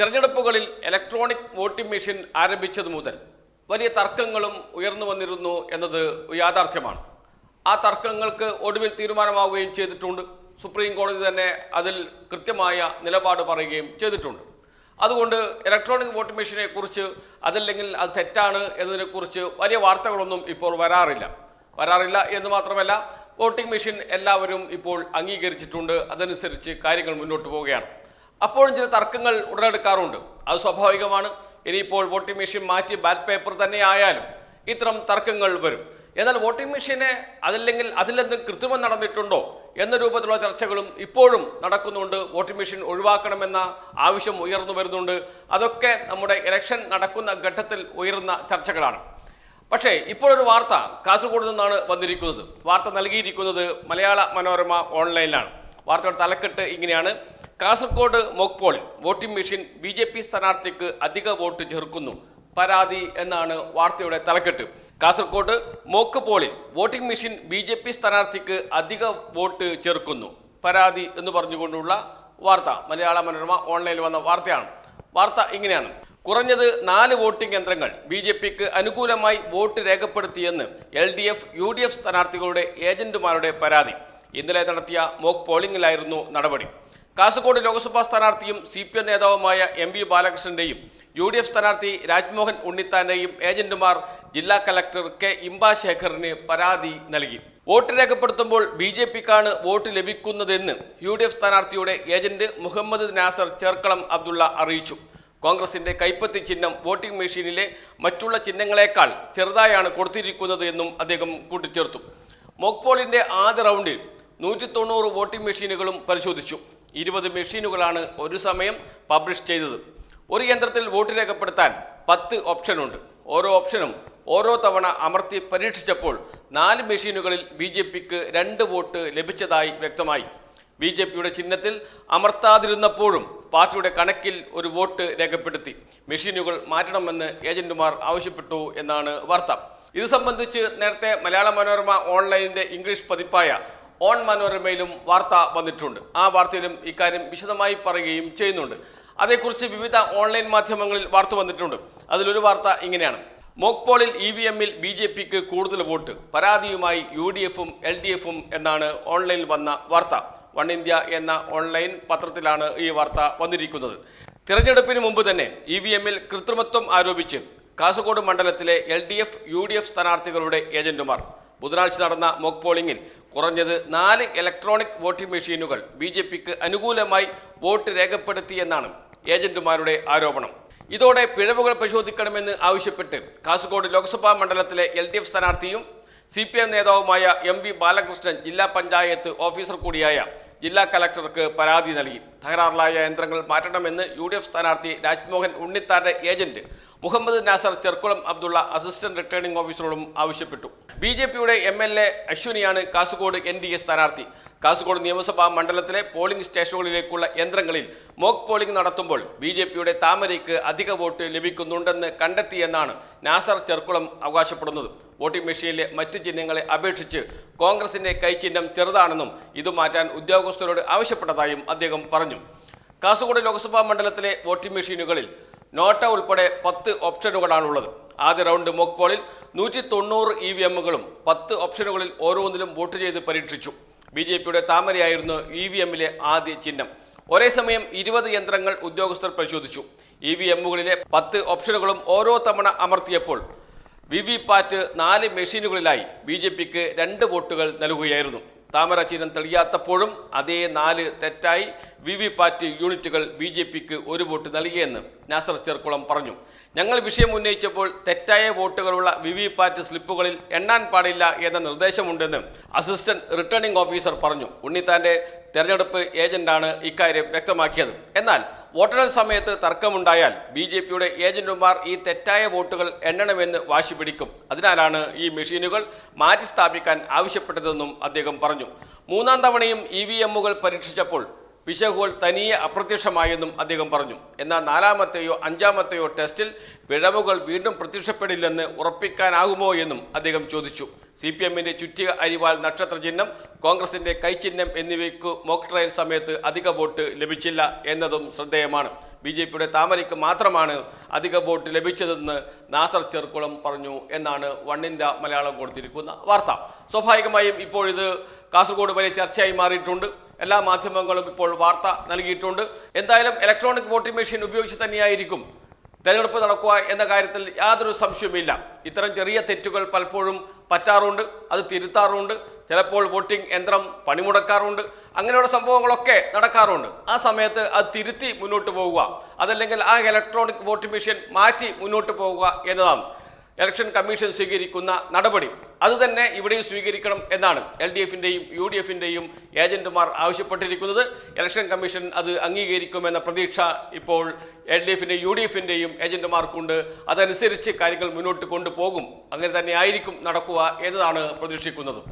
തെരഞ്ഞെടുപ്പുകളിൽ electronic voting machine ആരംഭിച്ചത് മുതൽ വലിയ തർക്കങ്ങളും ഉയർന്നു വന്നിരുന്നു എന്നത് യാഥാർത്ഥ്യമാണ്. ആ തർക്കങ്ങൾക്ക് ഒടുവിൽ തീരുമാനമാവുകയും ചെയ്തിട്ടുണ്ട്. സുപ്രീം കോടതി തന്നെ അതിൽ കൃത്യമായ നിലപാട് പറയുകയും ചെയ്തിട്ടുണ്ട്. അതുകൊണ്ട് ഇലക്ട്രോണിക് വോട്ടിംഗ് മെഷീനെ കുറിച്ച് അതല്ലെങ്കിൽ അത് തെറ്റാണ് എന്നതിനെക്കുറിച്ച് വലിയ വാർത്തകളൊന്നും ഇപ്പോൾ വരാറില്ല. വരാറില്ല എന്ന് മാത്രമല്ല വോട്ടിംഗ് മെഷീൻ എല്ലാവരും ഇപ്പോൾ അംഗീകരിച്ചിട്ടുണ്ട്. അതനുസരിച്ച് കാര്യങ്ങൾ മുന്നോട്ട് പോവുകയാണ്. അപ്പോഴും ചില തർക്കങ്ങൾ ഉടലെടുക്കാറുണ്ട്. അത് സ്വാഭാവികമാണ്. ഇനിയിപ്പോൾ വോട്ടിംഗ് മെഷീൻ മാറ്റി ബാലറ്റ് പേപ്പർ തന്നെ ആയാലും ഇത്തരം തർക്കങ്ങൾ വരും. എന്നാൽ വോട്ടിംഗ് മെഷീനെ അതല്ലെങ്കിൽ അതിലെന്തും കൃത്രിമം നടന്നിട്ടുണ്ടോ എന്ന രൂപത്തിലുള്ള ചർച്ചകളും ഇപ്പോഴും നടക്കുന്നുണ്ട്. വോട്ടിംഗ് മെഷീൻ ഒഴിവാക്കണമെന്ന ആവശ്യം ഉയർന്നു വരുന്നുണ്ട്. അതൊക്കെ നമ്മുടെ ഇലക്ഷൻ നടക്കുന്ന ഘട്ടത്തിൽ ഉയരുന്ന ചർച്ചകളാണ്. പക്ഷേ ഇപ്പോഴൊരു വാർത്ത കാസർഗോഡ് നിന്നാണ് വന്നിരിക്കുന്നത്. വാർത്ത നൽകിയിരിക്കുന്നത് മലയാള മനോരമ ഓൺലൈനിലാണ്. വാർത്തയുടെ തലക്കെട്ട് ഇങ്ങനെയാണ്. Kasaragod mock voting machine B J P സ്ഥാനാർത്ഥിക്ക് അധിക വോട്ട് ചേർക്കുന്നു പരാതി എന്നാണ് വാർത്തയുടെ തലക്കെട്ട്. Kasaragod mock പോളിൽ voting machine B J P സ്ഥാനാർത്ഥിക്ക് അധിക വോട്ട് ചേർക്കുന്നു പരാതി എന്ന് പറഞ്ഞുകൊണ്ടുള്ള വാർത്ത. മലയാള മനോരമ ഓൺലൈനിൽ വന്ന വാർത്തയാണ്. വാർത്ത ഇങ്ങനെയാണ്. കുറഞ്ഞത് നാല് വോട്ടിംഗ് യന്ത്രങ്ങൾ ബി ജെ പിക്ക് അനുകൂലമായി vote രേഖപ്പെടുത്തിയെന്ന് L D F U D F സ്ഥാനാർത്ഥികളുടെ ഏജന്റുമാരുടെ പരാതി. ഇന്നലെ നടത്തിയ മോക്ക് പോളിംഗിലായിരുന്നു നടപടി. കാസർഗോഡ് ലോക്സഭാ സ്ഥാനാർത്ഥിയും സി പി എം നേതാവുമായ എം വി ബാലകൃഷ്ണന്റെയും യു ഡി എഫ് സ്ഥാനാർത്ഥി രാജ്മോഹൻ ഉണ്ണിത്താന്റെയും ഏജന്റുമാർ ജില്ലാ കലക്ടർ കെ ഇംബാ ശേഖറിന് പരാതി നൽകി. വോട്ട് രേഖപ്പെടുത്തുമ്പോൾ ബി ജെ പിക്കാണ് വോട്ട് ലഭിക്കുന്നതെന്ന് യു ഡി എഫ് സ്ഥാനാർത്ഥിയുടെ ഏജന്റ് മുഹമ്മദ് നാസർ ചേർക്കളം അബ്ദുള്ള അറിയിച്ചു. കോൺഗ്രസിന്റെ കൈപ്പത്തി ചിഹ്നം വോട്ടിംഗ് മെഷീനിലെ മറ്റുള്ള ചിഹ്നങ്ങളെക്കാൾ ചെറുതായാണ് കൊടുത്തിരിക്കുന്നത് എന്നും അദ്ദേഹം കൂട്ടിച്ചേർത്തു. മോക്പോളിന്റെ ആദ്യ റൗണ്ടിൽ നൂറ്റി തൊണ്ണൂറ് വോട്ടിംഗ് മെഷീനുകളും പരിശോധിച്ചു. ഇരുപത് മെഷീനുകളാണ് ഒരു സമയം പബ്ലിഷ് ചെയ്തത്. ഒരു യന്ത്രത്തിൽ വോട്ട് രേഖപ്പെടുത്താൻ പത്ത് ഓപ്ഷനുണ്ട്. ഓരോ ഓപ്ഷനും ഓരോ തവണ അമർത്തി പരീക്ഷിച്ചപ്പോൾ നാല് മെഷീനുകളിൽ ബി ജെ പിക്ക് രണ്ട് വോട്ട് ലഭിച്ചതായി വ്യക്തമായി. ബി ജെ പിയുടെ ചിഹ്നത്തിൽ അമർത്താതിരുന്നപ്പോഴും പാർട്ടിയുടെ കണക്കിൽ ഒരു വോട്ട് രേഖപ്പെടുത്തി. മെഷീനുകൾ മാറ്റണമെന്ന് ഏജന്റുമാർ ആവശ്യപ്പെട്ടു എന്നാണ് വാർത്ത. ഇത് സംബന്ധിച്ച് നേരത്തെ മലയാള മനോരമ ഓൺലൈനിന്റെ ഇംഗ്ലീഷ് പതിപ്പായ ഓൺ മനോരമയിലും വാർത്ത വന്നിട്ടുണ്ട്. ആ വാർത്തയിലും ഇക്കാര്യം വിശദമായി പറയുകയും ചെയ്യുന്നുണ്ട്. അതേക്കുറിച്ച് വിവിധ ഓൺലൈൻ മാധ്യമങ്ങളിൽ വാർത്ത വന്നിട്ടുണ്ട്. അതിലൊരു വാർത്ത ഇങ്ങനെയാണ്. മോക്പോളിൽ ഇ വി എമ്മിൽ ബി ജെ പിക്ക് കൂടുതൽ വോട്ട്. പരാതിയുമായി യു ഡി എഫും എൽ ഡി എഫും എന്നാണ് ഓൺലൈനിൽ വന്ന വാർത്ത. വൺ ഇന്ത്യ എന്ന ഓൺലൈൻ പത്രത്തിലാണ് ഈ വാർത്ത വന്നിരിക്കുന്നത്. തിരഞ്ഞെടുപ്പിന് മുമ്പ് തന്നെ ഇ വി എമ്മിൽ കൃത്രിമത്വം ആരോപിച്ച് കാസർഗോഡ് മണ്ഡലത്തിലെ L D F U D F സ്ഥാനാർത്ഥികളുടെ ഏജന്റുമാർ ബുധനാഴ്ച നടന്ന മോക്ക് പോളിംഗിൽ കുറഞ്ഞത് നാല് ഇലക്ട്രോണിക് വോട്ടിംഗ് മെഷീനുകൾ ബി ജെ പിക്ക് അനുകൂലമായി വോട്ട് രേഖപ്പെടുത്തിയെന്നാണ് ഏജന്റുമാരുടെ ആരോപണം. ഇതോടെ പിഴവുകൾ പരിശോധിക്കണമെന്ന് ആവശ്യപ്പെട്ട് കാസർഗോഡ് ലോക്സഭാ മണ്ഡലത്തിലെ എൽ ഡി എഫ് സ്ഥാനാർത്ഥിയും സി പി എം നേതാവുമായ എം വി ബാലകൃഷ്ണൻ ജില്ലാ പഞ്ചായത്ത് ഓഫീസർ കൂടിയായ ജില്ലാ കലക്ടർക്ക് പരാതി നൽകി. തകരാറിലായ യന്ത്രങ്ങൾ മാറ്റണമെന്ന് യു ഡി എഫ് സ്ഥാനാർത്ഥി Rajmohan ഉണ്ണിത്താന്റെ agent Muhammad Nasar Cherkalam Abdulla assistant returning ഓഫീസറോടും ആവശ്യപ്പെട്ടു. ബി ജെ പിയുടെ എം എൽ എ അശ്വിനിയാണ് കാസർഗോഡ് എൻ ഡി എ സ്ഥാനാർത്ഥി. കാസർഗോഡ് നിയമസഭാ മണ്ഡലത്തിലെ പോളിംഗ് സ്റ്റേഷനുകളിലേക്കുള്ള യന്ത്രങ്ങളിൽ മോക്ക് പോളിംഗ് നടത്തുമ്പോൾ ബി ജെ പിയുടെ താമരയ്ക്ക് അധിക വോട്ട് ലഭിക്കുന്നുണ്ടെന്ന് കണ്ടെത്തിയെന്നാണ് നാസർ ചെർക്കുളം അവകാശപ്പെടുന്നത്. വോട്ടിംഗ് മെഷീനിലെ മറ്റ് ചിഹ്നങ്ങളെ അപേക്ഷിച്ച് കോൺഗ്രസിന്റെ കൈചിഹ്നം ചെറുതാണെന്നും ഇത് മാറ്റാൻ ഉദ്യോഗസ്ഥരോട് ആവശ്യപ്പെട്ടതായും അദ്ദേഹം പറഞ്ഞു. കാസർഗോഡ് ലോക്സഭാ മണ്ഡലത്തിലെ വോട്ടിംഗ് മെഷീനുകളിൽ നോട്ട ഉൾപ്പെടെ പത്ത് ഓപ്ഷനുകളാണുള്ളത്. ആദ്യ റൗണ്ട് മോക്ക് പോളിൽ നൂറ്റി തൊണ്ണൂറ് ഇ വി എമ്മുകളും പത്ത് ഓപ്ഷനുകളിൽ ഓരോന്നിലും വോട്ട് ചെയ്ത് പരീക്ഷിച്ചു. ബി ജെ പിയുടെ താമരയായിരുന്നു ഇ വി എമ്മിലെ ആദ്യ ചിഹ്നം. ഒരേ സമയം ഇരുപത് യന്ത്രങ്ങൾ ഉദ്യോഗസ്ഥർ പരിശോധിച്ചു. ഇ വി എമ്മുകളിലെ പത്ത് ഓപ്ഷനുകളും ഓരോ തവണ അമർത്തിയപ്പോൾ വി വി പാറ്റ് നാല് മെഷീനുകളിലായി ബി ജെ പിക്ക് രണ്ട് വോട്ടുകൾ നൽകുകയായിരുന്നു. താമര ചിഹ്നം തെളിയാത്തപ്പോഴും അതേ നാല് തെറ്റായി വി വി പാറ്റ് യൂണിറ്റുകൾ ബി ജെ പിക്ക് ഒരു വോട്ട് നൽകിയെന്ന് നാസർ ചെർക്കുളം പറഞ്ഞു. ഞങ്ങൾ വിഷയം ഉന്നയിച്ചപ്പോൾ തെറ്റായ വോട്ടുകളുള്ള വി വി പാറ്റ് സ്ലിപ്പുകളിൽ എണ്ണാൻ പാടില്ല എന്ന നിർദ്ദേശമുണ്ടെന്ന് അസിസ്റ്റന്റ് റിട്ടേണിംഗ് ഓഫീസർ പറഞ്ഞു. ഉണ്ണിത്താന്റെ തെരഞ്ഞെടുപ്പ് ഏജന്റാണ് ഇക്കാര്യം വ്യക്തമാക്കിയത്. എന്നാൽ വോട്ടെണ്ണൽ സമയത്ത് തർക്കമുണ്ടായാൽ ബി ജെ പിയുടെ ഏജന്റുമാർ ഈ തെറ്റായ വോട്ടുകൾ എണ്ണണമെന്ന് വാശി പിടിക്കും. അതിനാലാണ് ഈ മെഷീനുകൾ മാറ്റി സ്ഥാപിക്കാൻ ആവശ്യപ്പെട്ടതെന്നും അദ്ദേഹം പറഞ്ഞു. മൂന്നാം തവണയും ഇ വി എമ്മുകൾ പരീക്ഷിച്ചപ്പോൾ പിശകുകൾ തനിയെ അപ്രത്യക്ഷമായെന്നും അദ്ദേഹം പറഞ്ഞു. എന്നാൽ നാലാമത്തെയോ അഞ്ചാമത്തെയോ ടെസ്റ്റിൽ പിഴവുകൾ വീണ്ടും പ്രത്യക്ഷപ്പെടില്ലെന്ന് ഉറപ്പിക്കാനാകുമോ എന്നും അദ്ദേഹം ചോദിച്ചു. സി പി എമ്മിന്റെ ചുറ്റിക അരിവാൾ നക്ഷത്ര ചിഹ്നം കോൺഗ്രസിന്റെ കൈചിഹ്നം എന്നിവയ്ക്ക് മോക്ക് ട്രയൽ സമയത്ത് അധിക വോട്ട് ലഭിച്ചില്ല എന്നതും ശ്രദ്ധേയമാണ്. ബി ജെ പിയുടെ താമരയ്ക്ക് മാത്രമാണ് അധിക വോട്ട് ലഭിച്ചതെന്ന് നാസർ ചെറുക്കുളം പറഞ്ഞു എന്നാണ് വൺ ഇന്ത്യ മലയാളം കൊടുത്തിരിക്കുന്ന വാർത്ത. സ്വാഭാവികമായും ഇപ്പോഴിത് കാസർഗോഡ് വരെ ചർച്ചയായി മാറിയിട്ടുണ്ട്. എല്ലാ മാധ്യമങ്ങളും ഇപ്പോൾ വാർത്ത നൽകിയിട്ടുണ്ട്. എന്തായാലും ഇലക്ട്രോണിക് വോട്ടിംഗ് മെഷീൻ ഉപയോഗിച്ച് തന്നെയായിരിക്കും തെരഞ്ഞെടുപ്പ് നടക്കുക എന്ന കാര്യത്തിൽ യാതൊരു സംശയവുമില്ല. ഇത്തരം ചെറിയ തെറ്റുകൾ പലപ്പോഴും പറ്റാറുണ്ട് അത് തിരുത്താറുണ്ട്. ചിലപ്പോൾ വോട്ടിംഗ് യന്ത്രം പണിമുടക്കാറുണ്ട്. അങ്ങനെയുള്ള സംഭവങ്ങളൊക്കെ നടക്കാറുണ്ട്. ആ സമയത്ത് അത് തിരുത്തി മുന്നോട്ട് പോവുക. അതല്ലെങ്കിൽ ആ ഇലക്ട്രോണിക് വോട്ടിംഗ് മെഷീൻ മാറ്റി മുന്നോട്ട് പോവുക എന്നതാണ്. ഇലക്ഷൻ കമ്മീഷൻ സ്വീകരിക്കുന്ന നടപടി. അതുതന്നെ ഇവിടെയും സ്വീകരിക്കണം എന്നാണ് എൽ ഡി എഫിന്റെയും യു ഡി എഫിന്റെയും ഏജന്റുമാർ ആവശ്യപ്പെട്ടിരിക്കുന്നത്. ഇലക്ഷൻ കമ്മീഷൻ അത് അംഗീകരിക്കുമെന്ന പ്രതീക്ഷ ഇപ്പോൾ എൽ ഡി എഫിന്റെയും യു ഡി എഫിന്റെയും ഏജന്റുമാർക്കുണ്ട്. അതനുസരിച്ച് കാര്യങ്ങൾ മുന്നോട്ട് കൊണ്ടുപോകും. അങ്ങനെ തന്നെ ആയിരിക്കും നടക്കുക എന്നതാണ് പ്രതീക്ഷിക്കുന്നത്.